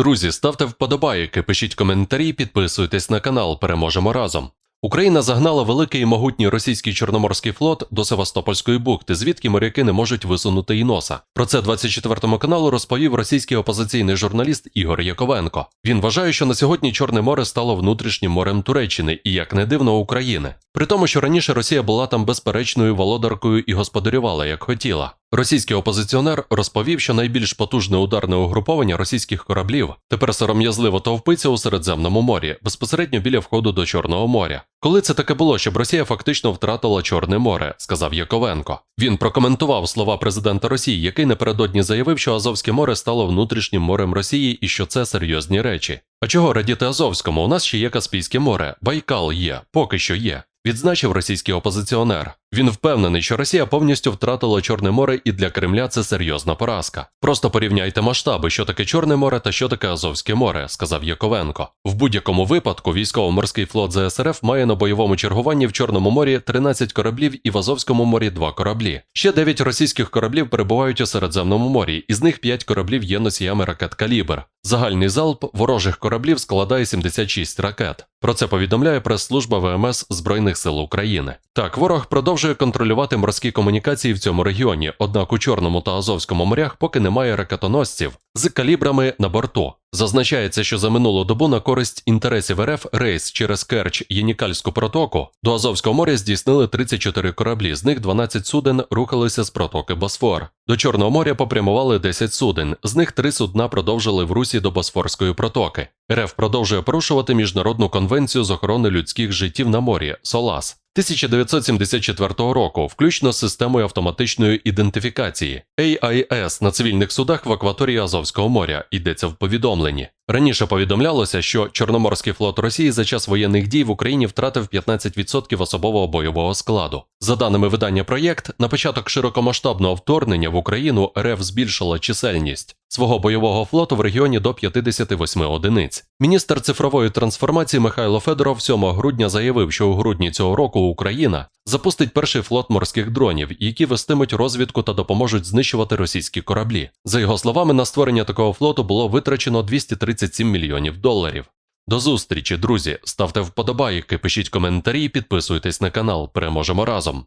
Друзі, ставте вподобайки, пишіть коментарі, підписуйтесь на канал. Переможемо разом. Україна загнала великий і могутній російський чорноморський флот до Севастопольської бухти, звідки моряки не можуть висунути й носа. Про це 24 каналу розповів російський опозиційний журналіст Ігор Яковенко. Він вважає, що на сьогодні Чорне море стало внутрішнім морем Туреччини і, як не дивно, України. При тому, що раніше Росія була там безперечною володаркою і господарювала як хотіла. Російський опозиціонер розповів, що найбільш потужне ударне угруповання російських кораблів тепер сором'язливо товпиться у Середземному морі, безпосередньо біля входу до Чорного моря. Коли це таке було, щоб Росія фактично втратила Чорне море, сказав Яковенко. Він прокоментував слова президента Росії, який напередодні заявив, що Азовське море стало внутрішнім морем Росії і що це серйозні речі. А чого радіти Азовському? У нас ще є Каспійське море, Байкал є, поки що є. Відзначив російський опозиціонер. Він впевнений, що Росія повністю втратила Чорне море, і для Кремля це серйозна поразка. Просто порівняйте масштаби, що таке Чорне море та що таке Азовське море, сказав Яковенко. В будь-якому випадку військово-морський флот ЗСРФ має на бойовому чергуванні в Чорному морі 13 кораблів і в Азовському морі 2 кораблі. Ще 9 російських кораблів перебувають у Середземному морі, із них 5 кораблів є носіями ракет Калібр. Загальний залп ворожих кораблів складає 76 ракет. Про це повідомляє прес-служба ВМС Збройних сил України. Так, ворог продовжує контролювати морські комунікації в цьому регіоні, однак у Чорному та Азовському морях поки немає ракетоносців з калібрами на борту. Зазначається, що за минулу добу на користь інтересів РФ рейс через Керч Єнікальську протоку до Азовського моря здійснили 34 кораблі, з них 12 суден рухалися з протоки Босфор. До Чорного моря попрямували 10 суден, з них 3 судна продовжили в русі до Босфорської протоки. РФ продовжує порушувати міжнародну конвенцію з охорони людських життів на морі СОЛАС. 1974 року, включно з системою автоматичної ідентифікації AIS на цивільних судах в акваторії Азовського моря, йдеться в повідомленні. Раніше повідомлялося, що Чорноморський флот Росії за час воєнних дій в Україні втратив 15% особового бойового складу. За даними видання проєкт, на початок широкомасштабного вторгнення в Україну РФ збільшила чисельність свого бойового флоту в регіоні до 58 одиниць. Міністр цифрової трансформації Михайло Федоров 7 грудня заявив, що у грудні цього року Україна запустить перший флот морських дронів, які вестимуть розвідку та допоможуть знищувати російські кораблі. За його словами, на створення такого флоту було витрачено 237 мільйонів доларів. До зустрічі, друзі! Ставте вподобайки, пишіть коментарі, підписуйтесь на канал. Переможемо разом.